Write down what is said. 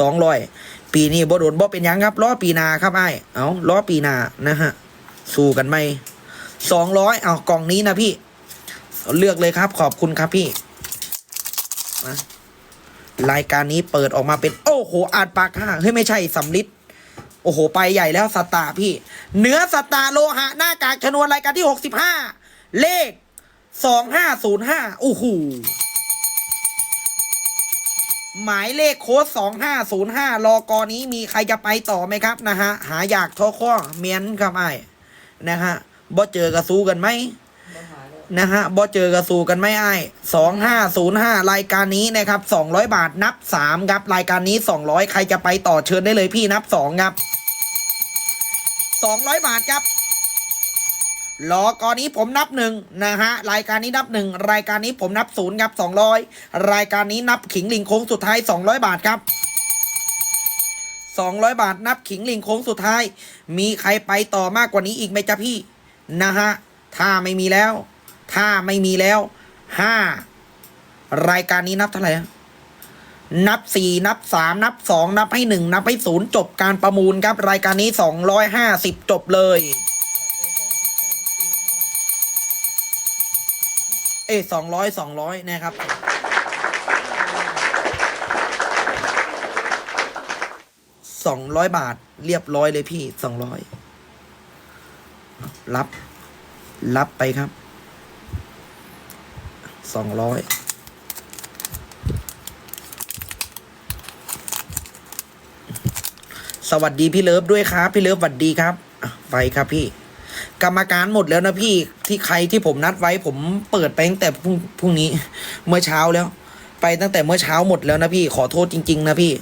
สองร้อยปีนี้บ่โดนบ่เป็นยังครับล้อปีนาครับไอ้เอาล้อปีนานะฮะสู้กันไหมสองร้อยเอากล่องนี้นะพี่ เลือกเลยครับขอบคุณครับพี่นะรายการนี้เปิดออกมาเป็น โอ้โหอาจปากห้าเฮ้ยไม่ใช่สำลิดโอ้โห ไปใหญ่แล้วสตาร์พี่ เนื้อสตาร์โลหะหน้ากากชนวนรายการที่หกสิบห้าเลขสองห้าศูนย์ห้าโอ้โห หมายเลขโค้ดสองห้าศูนย์ห้ารอกอนี้มีใครจะไปต่อไหมครับนะฮะ หาอยากทอข้อเมียนครับไอ้นะฮะบ่เจอกระสู้กันไหมนะฮะบ่เจอกระสู่กันไม่อ้สองห้าศูนย์ห้ารายการนี้นะครับสองร้อยบาทนับสามครับ รายการนี้สองร้อยใครจะไปต่อเชิญได้เลยพี่นับสองครับสองร้อยบาทครับ รอกอนนี้ผมนับหนึ่งนะฮะรายการนี้นับหนึ่งรายการนี้ผมนับศูนย์ครับสองร้อยรายการนี้นับขิงลิงโค้งสุดท้ายสองร้อยบาทครับสองร้อยบาทนับขิงลิงโค้งสุดท้าย มีใครไปต่อมากกว่านี้อีกไหมจ๊ะพี่นะฮะถ้าไม่มีแล้ว ถ้าไม่มีแล้วห้ารายการนี้นับเท่าไหร่นับสี่นับสามนับสองนับให้หนึ่งนับให้ศูนย์จบการประมูลครับ รายการนี้สองร้อยห้าสิบจบเลย เอ้สองร้อยสองร้อยนะครับ สองร้อยบาทเรียบร้อยเลยพี่สองร้อยรับ รับไปครับสองร้อยสวัสดีพี่เลิฟด้วยครับ พี่เลิฟสวัสดีครับ ไปครับพี่ กรรมการหมดแล้วนะพี่ที่ใครที่ผมนัดไว้ผมเปิดไปตั้งแต่พรุ่งพรุ่งนี้เมื่อเช้าแล้ว ไปตั้งแต่เมื่อเช้าหมดแล้วนะพี่ขอโทษจริง ๆ นะพี่